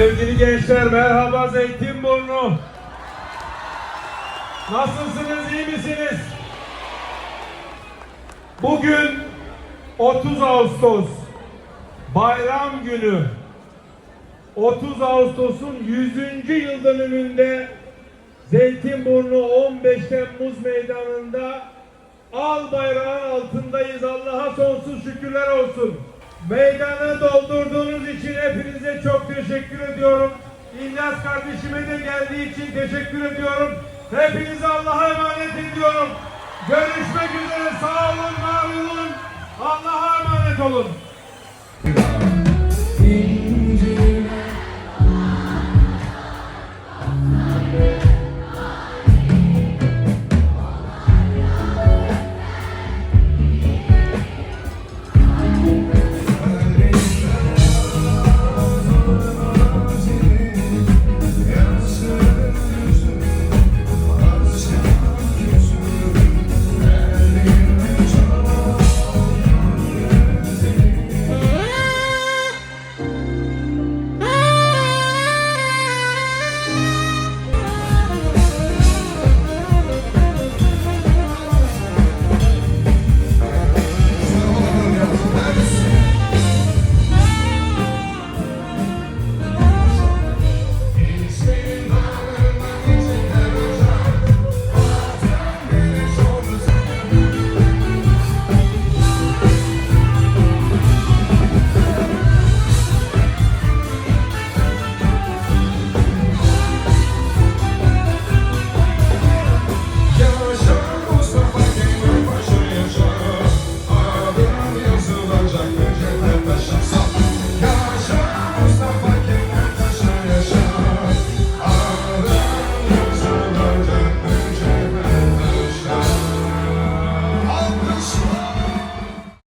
gençler merhaba Zeytinburnu. Nasılsınız iyi misiniz? Bugün 30 Ağustos bayram günü. 30 Ağustos'un 100. yıl dönümünde Zeytinburnu 15 Temmuz meydanında al bayrağın altındayız. Allah'a sonsuz şükürler olsun. Meydanı doldurduğunuz için hepinize çok teşekkür ediyorum. İlyas kardeşime de geldiği için teşekkür ediyorum. Hepinize Allah'a emanet ediyorum. Görüşmek üzere.